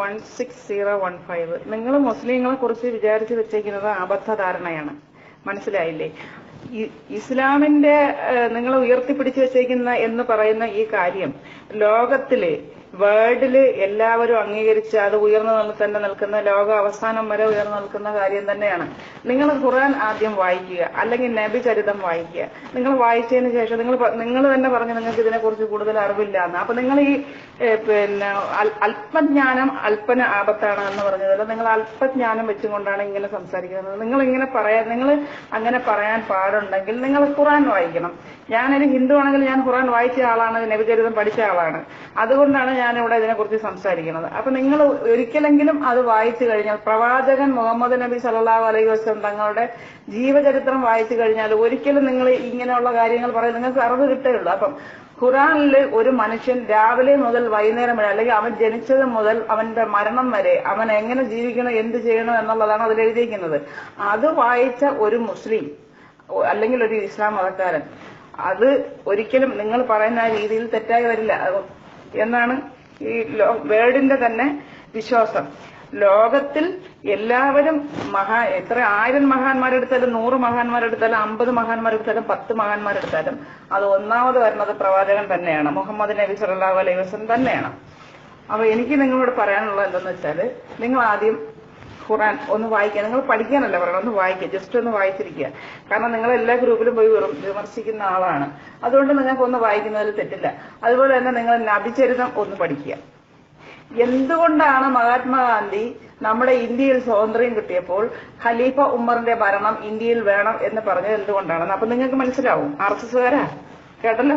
One six zero one five നിങ്ങൾ മുസ്ലിങ്ങളെ കുറിച്ച് വിചാരിച്ചു വെച്ചേക്കുന്നത് അബദ്ധധാരണയാണ്. മനസ്സിലായില്ലേ? ഇസ്ലാമിന്റെ നിങ്ങൾ ഉയർത്തിപ്പിടിച്ചു വെച്ചേക്കുന്ന എന്ന് പറയുന്ന ഈ കാര്യം ലോകത്തിൽ വേൾഡിൽ എല്ലാവരും അംഗീകരിച്ച് അത് ഉയർന്നു തന്നെ നിൽക്കുന്ന ലോക അവസാനം വരെ ഉയർന്നു നിൽക്കുന്ന കാര്യം തന്നെയാണ്. നിങ്ങൾ ഖുർആൻ ആദ്യം വായിക്കുക അല്ലെങ്കിൽ നബി ചരിതം വായിക്കുക. നിങ്ങൾ വായിച്ചതിന് ശേഷം നിങ്ങൾ നിങ്ങൾ തന്നെ പറഞ്ഞു നിങ്ങൾക്ക് ഇതിനെക്കുറിച്ച് കൂടുതൽ അറിവില്ല എന്ന് അപ്പൊ നിങ്ങൾ ഈ പിന്നെ അല്പജ്ഞാനം അല്പന ആപത്താണ് എന്ന് പറഞ്ഞതല്ല നിങ്ങൾ അല്പജ്ഞാനം വെച്ചുകൊണ്ടാണ് ഇങ്ങനെ സംസാരിക്കുന്നത്. നിങ്ങൾ ഇങ്ങനെ പറയാൻ നിങ്ങൾ അങ്ങനെ പറയാൻ പാടുണ്ടെങ്കിൽ നിങ്ങൾ ഖുറാൻ വായിക്കണം. ഞാനൊരു ഹിന്ദു ആണെങ്കിൽ ഞാൻ ഖുറാൻ വായിച്ച ആളാണ് നബിചരിതം പഠിച്ച ആളാണ്. അതുകൊണ്ടാണ് ഞാൻ ഇവിടെ ഇതിനെക്കുറിച്ച് സംസാരിക്കുന്നത്. അപ്പൊ നിങ്ങൾ ഒരിക്കലെങ്കിലും അത് വായിച്ചു കഴിഞ്ഞാൽ പ്രവാചകൻ മുഹമ്മദ് നബി സല്ലല്ലാഹു അലൈഹി വസ്ലം തങ്ങളുടെ ജീവചരിത്രം വായിച്ചു കഴിഞ്ഞാൽ ഒരിക്കലും നിങ്ങൾ ഇങ്ങനെയുള്ള കാര്യങ്ങൾ പറയും നിങ്ങൾക്ക് അറിവ് കിട്ടുകയുള്ളൂ അപ്പം ഖുറാനിൽ ഒരു മനുഷ്യൻ രാവിലെ മുതൽ വൈകുന്നേരം വരെ അല്ലെങ്കിൽ അവൻ ജനിച്ചത് മുതൽ അവന്റെ മരണം വരെ അവൻ എങ്ങനെ ജീവിക്കണം എന്ത് ചെയ്യണം എന്നുള്ളതാണ് അതിൽ എഴുതിയിരിക്കുന്നത്. അത് വായിച്ച ഒരു മുസ്ലിം അല്ലെങ്കിൽ ഒരു ഇസ്ലാം മതക്കാരൻ അത് ഒരിക്കലും നിങ്ങൾ പറയുന്ന രീതിയിൽ തെറ്റായി വരില്ല. എന്നാണ് ഈ വേർഡിന്റെ തന്നെ വിശ്വാസം. ലോകത്തിൽ എല്ലാവരും മഹാ എത്ര ആയിരം മഹാന്മാരെടുത്താലും നൂറ് മഹാന്മാരെടുത്താലും അമ്പത് മഹാന്മാരെടുത്താലും പത്ത് മഹാന്മാരെടുത്താലും അത് ഒന്നാമത് വരുന്നത് പ്രവാചകൻ തന്നെയാണ്. മുഹമ്മദ് നബി സല്ലാ അലൈഹി തന്നെയാണ്. അപ്പൊ എനിക്ക് നിങ്ങളോട് പറയാനുള്ളത് എന്തെന്ന് വെച്ചാൽ നിങ്ങൾ ആദ്യം ഖുറാൻ ഒന്ന് വായിക്കുക. നിങ്ങൾ പഠിക്കാനല്ല പറയണം ഒന്ന് വായിക്കുക ജസ്റ്റ് ഒന്ന് വായിച്ചിരിക്കുക. കാരണം നിങ്ങൾ എല്ലാ ഗ്രൂപ്പിലും പോയി വിമർശിക്കുന്ന ആളാണ്. അതുകൊണ്ട് നിങ്ങൾക്ക് ഒന്ന് വായിക്കുന്നതിൽ തെറ്റില്ല. അതുപോലെ തന്നെ നിങ്ങൾ നബിചരിതം ഒന്ന് പഠിക്കുക. എന്തുകൊണ്ടാണ് മഹാത്മാഗാന്ധി നമ്മുടെ ഇന്ത്യയിൽ സ്വാതന്ത്ര്യം കിട്ടിയപ്പോൾ ഖലീഫ ഉമ്മറിന്റെ ഭരണം ഇന്ത്യയിൽ വേണം എന്ന് പറഞ്ഞത് എന്തുകൊണ്ടാണെന്ന്? അപ്പൊ നിങ്ങൾക്ക് മനസ്സിലാവും. ആർ എസ് എസ്കാരാ കേട്ടല്ലോ?